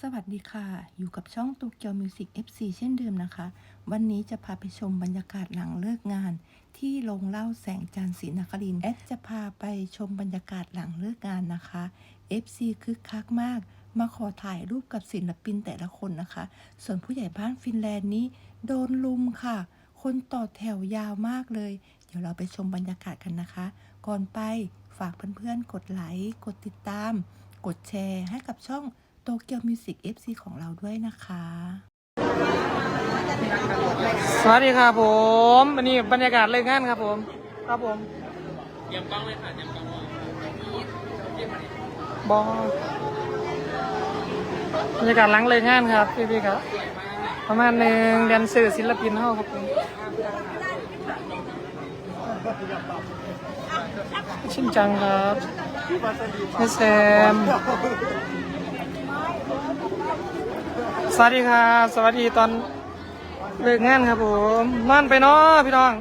สวัสดีค่ะ อยู่กับช่องตูเกียวมิวสิก FC เช่นเดิมนะคะ วันนี้จะพาไปชมบรรยากาศหลังเลิกงาน ที่โรงเล่าแสงจันทร์ศรีนครินแอดจะพาไปชมบรรยากาศหลังเลิกงานนะคะ FC คึกคักมาก มาขอถ่ายรูปกับศิลปินแต่ละคนนะคะ ส่วนผู้ใหญ่บ้านฟินแลนด์นี้ โดนลุมค่ะ คนต่อแถวยาวมากเลย เดี๋ยวเราไปชมบรรยากาศกันนะคะ ก่อนไปฝากเพื่อนๆกดไลค์กดติดตาม กดแชร์ให้กับช่อง โตเกียวมิวสิก FC ของเราด้วยนะคะ สวัสดีครับผมอันนี้บรรยากาศเลิกงานครับผม ครับผมเตรียมกล้องเลยค่ะเตรียมกล้องบอบรรยากาศหลังเลิกงานครับพี่พี่ๆครับ ประมาณหนึ่งแดนเซอร์ศิลปินเฮาครับผมชินจังครับพี่แซม สวัสดีครับสวัสดีตอนเลิกงานครับผมนอนไปเนาะพี่น้อง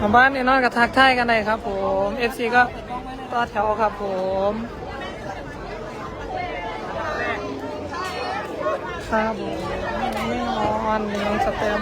มาบ้านนี่นอนกับทักทายกันได้ครับผม FC ก็ต่อแถวครับผม ครับผมไม่นอนน้องสเต็ม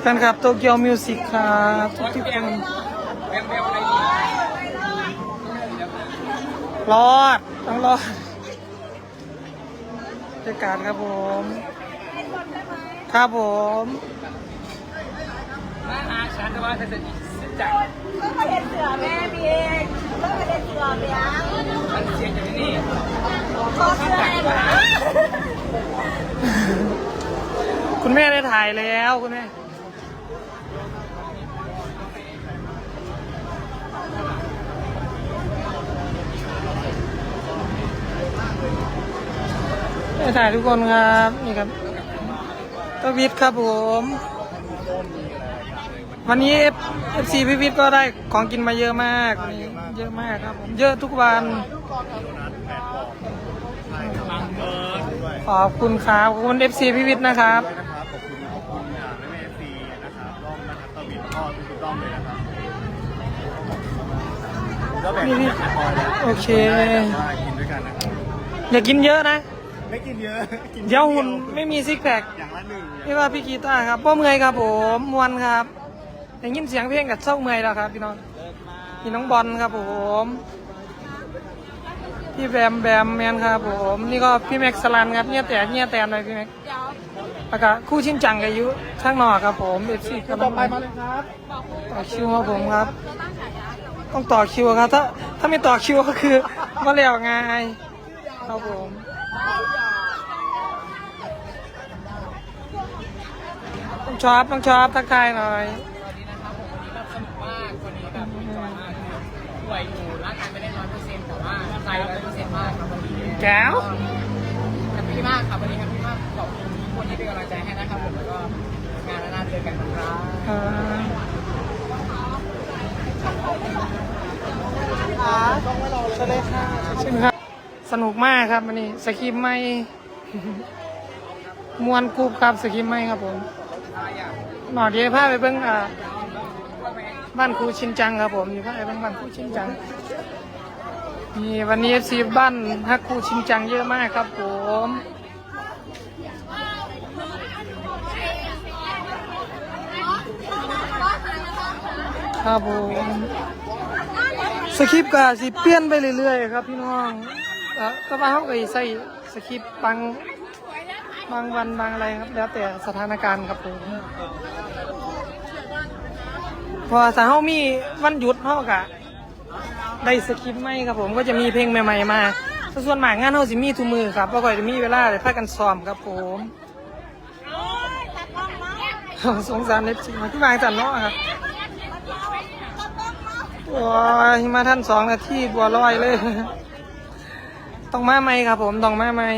แฟนคลับโตเกียวมิวสิกครับทุกทุกคนรอดต้องรอด บรรยากาศครับผม ครับผม มาหาฉันแต่ว่าเธอจะสิ้นจังเพิ่งมาเห็นเสือแม่พี่เองเพิ่งมาเห็นเสือเปียงมันเสียงจากที่นี่ขอเสือเลยนะคุณแม่ได้ถ่ายแล้วคุณแม่ ได้ถ่ายทุกคนครับนี่ครับตวิทครับผม วันนี้เอฟซีพี่วิทก็ได้ของกินมาเยอะมากนนี้เยอะมากครับผมเยอะทุกวันขอบคุณครับขอบคุณเอฟซีพี่วิทนะครับขอบคุณขอบคุณอยางแม่เอซีนะครับร่อมนะครับตวินก็ทุกๆร่อมเลยนะครับโอเคว่ากินด้วยกันนะครับอย่ากินเยอะนะ ไม่กินเยอะ กินเดี๋ยวหุ่นไม่มีซิกแพคอย่างละหนึ่งนี่ว่าพี่กีตาร์ครับพ่อเมื่อยครับผมมวนครับได้ยินเสียงเพลงกับเศร้าเมื่อยแล้วครับพี่น้องพี่น้องบอลครับผมพี่แบมแบมแมนครับผมนี่ก็พี่แม็กซ์สลันครับเนี่ยแต่เนี่ยแต่หน่อยพี่แม็กซ์แล้วก็คู่ชินจังกับยุข้างนอกครับผมเอฟซีก็ต้องไปมาเลยครับต่อคิวครับผมครับ ต้องต่อคิวครับถ้าถ้าไม่ต่อคิวก็คือมาแล้วไงครับผม ต้องชอบต้องชอบทักทายหน่อยสวัสดีนะครับผมวันนี้แบบสนุกมากวันนี้แบบมีจอยมากป่วยอยู่ร่างกายไม่ได้ร้อยเปอร์เซ็นต์แต่ว่าใจร้อยเปอร์เซ็นต์มากครับวันนี้แก้วแฮปปี้มากครับวันนี้แฮปปี้มากขอบคุณทุกคนที่เป็นกำลังใจให้นะครับผมแล้วก็งานหน้าๆเจอกันนะครับอ่าใช่เลยค่ะใช่ไหมครับ สนุกมากครับวันนี้สคริปต์ไม่มวนกรุ๊ปครับสคริปต์ไม่ครับผมหนอเดียวพาไปเบิ้งอ่าบ้านครูชินจังครับผมอยู่พาไปเบิ้งบ้านครูชินจังนี่วันนี้เอซีบ้านฮักครูชินจังเยอะมากครับผมครับผมสคริปต์ก็สิเปลี่ยนไปเรื่อยๆครับพี่น้อง เอ่อแต่ว่าเขาก็ใส่สคริปต์บางบางวันบางอะไรครับ แล้วแต่สถานการณ์ครับผมพอถ้าเขามีวันหยุดเขาก็ได้สคริปต์ไหมครับผมก็จะมีเพลงใหม่ ๆ มาส่วนมากงานเขาสิมีทุกมือครับเพราะก็จะมีเวลาได้พักกันซ้อมครับผมสงสารเล็บสิมาที่บางจันเนาะครับโอ้ยมาท่านสองนาทีบัวลอยเลย ต้องมาใหม่ครับ ผมต้องมาใหม่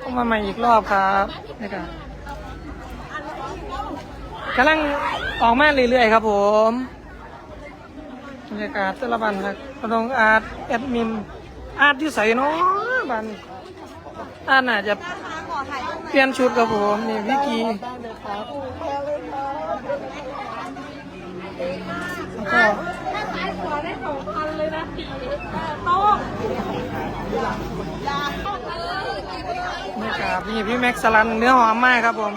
ต้องมาใหม่อีกรอบครับนี่ครับกำลังออกมาเรื่อยๆครับ ผมบรรยากาศต่ละบันครับกระดงอาร์ตแอดมินอาร์ตที่ใส่เนาะบันอาร์ตน่าจะเปลี่ยนชุดครับผมนี่วิกี แล้วก็นี่ครับนี่พี่แม็กซ์สลันเนื้อหอมมากครับผม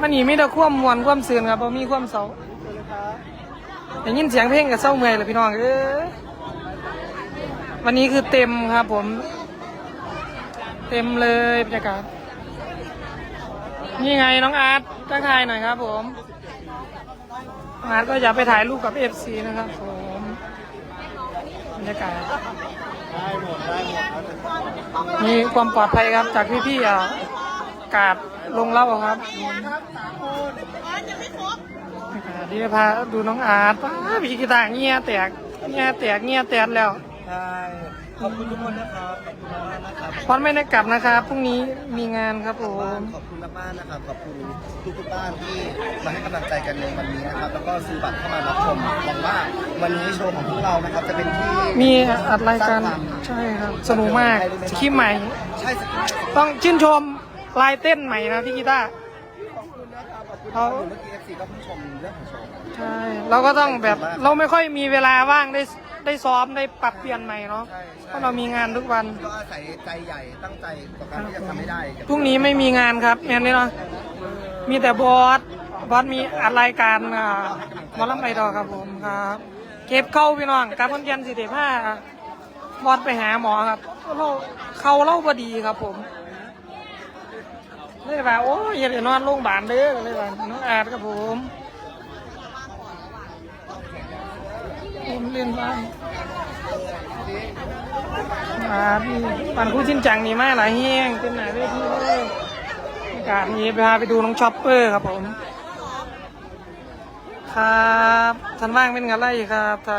มันนี่มีแต่ควมมวนความซื่นครับบ่มีควมเศร้าได้ยินเสียงเพลงกับเศร้าเมื่อยเลยพี่น้องเอ้ยวันนี้คือเต็มครับผม เต็มเลยบรรยากาศ นี่ไงน้องอาร์ตทักทายหน่อยครับผมอาร์ตก็อย่าไปถ่ายรูปกับเอฟซีนะครับผมบรรยากาศได้หมดได้หมดมีความปลอดภัยครับจากพี่ๆอะกาดลงเล่าครับดีพาดูน้องอาร์ตพี่กีตาร์เงี้ยแตกเงี้ยแตกเงี้ยแตกแล้วใช่ ขอบคุณทุกคนนะครับขอบคุณมากนะครับพอนไม่ได้กลับนะครับพรุ่งนี้มีงานครับผมขอบคุณมากๆนะครับ ขอบคุณทุกทุกๆบ้านที่มาให้กำลังใจกันในวันนี้นะครับ แล้วก็ซื้อบัตรเข้ามารับชมหวังว่าวันนี้โชว์ของพวกเรานะครับจะเป็นที่มีอัดรายการสงควมใช่ครับ สนุกมากสคริปต์ใหม่ ใช่สคริปต์ต้องชื่นชมลายเต้นใหม่นะพี่กีตาร์ขอบคุณ นะครับขอบคุณเขาเมื่อกี้ FC ก็เพิ่งชมเรื่องของโชว์ใช่เราก็ต้องแบบเราไม่ค่อยมีเวลาว่างได้ได้ซ้อมได้ปรับเปลี่ยนใหม่เนาะใช่ใช่เพราะเรามีงานทุกวันก็อาศัยใจใหญ่ตั้งใจต่อการที่จะทำให้ได้พรุ่งนี้ไม่มีงานครับงานนี้เนาะมีแต่บอสบอสมีอัดรายการอ่าหมอลำไอดอลครับผมครับ เก็บเข้าพี่น้องการคนยันสิเดผ้าบอสไปหาหมอครับเราเขาเล่าพอดีครับผม เลยว่าโอ้ยอย่าไปนอนโรงพยาบาลเด้อเลยว่าน้องอาดครับผมผมเรียนบ้านอาพี่ปันคู่ชิ้นจังนี่มาหลายแห้งเต็มหนาเวทีเลยอากาศนี้พาไปดูน้องช็อปเปอร์ครับผมครับท่านว่างเป็นกันไรครับถ้า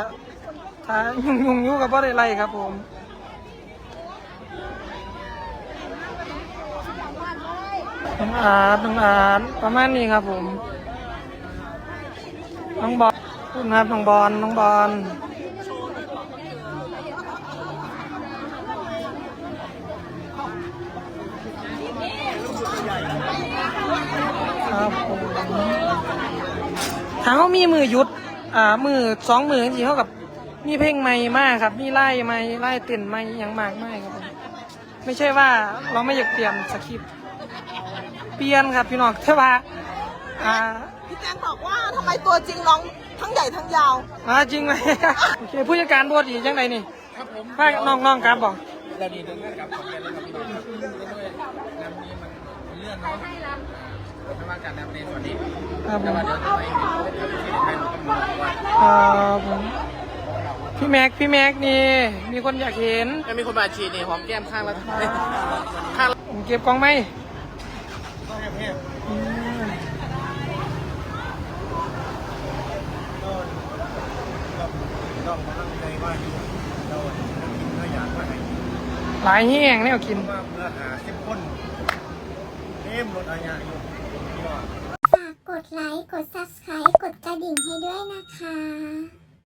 ถ้ายุ่งยุ่งยู่งกับว่ได้ไรครับผม องอาร์ตน้องอาร์ตประมาณนี้ครับผมน้องบอลคุณครับน้องบอลน้องบอลครับผมถ้าเขามีมือยุดอ่ามือสองมือจริงๆเขากับมีเพลงใหม่มากครับ มีไล่ใหม่ไล่เต้นใหม่ยังมากมายครับผมไม่ใช่ว่าเราไม่อยากเปลี่ยนสคริปต์ ปลี่ยนครับพี่น้องแต่ว่าอ่าพี่แจงบอกว่าทำไมตัวจริงน้องทั้งใหญ่ทั้งยาว มาจริงไหม โอเคผู้จัดการบวชอีกยังไงนี่พาน้องน้องๆครับบอกเราดีเดินกับขอนแก่นเลยครับพี่น้องครับเรื่องด้วยน้ำนี้มันเลื่อนเนาะไม่ว่าการนำในส่วนนี้ครับผแต่มว่าเดี๋ยวจะไปให้หนูต้องรู้ว่าครับผมพี่แม็กพี่แม็กนี่มีคนอยากเห็น จะมีคนมาฉีดนี่หอมแก้มข้างละข้างละผมเก็บกล้องไหม อืมต้องมาตั้งใจว่าเรากินเนื้ออย่างว่าให้หลายแห้งแนวกิน ว่าเนื้อหาเข้มข้นเต็มรสอาญาอยู่พี่น้องฝากกดไลค์ กด subscribe กดกระดิ่งให้ด้วยนะคะ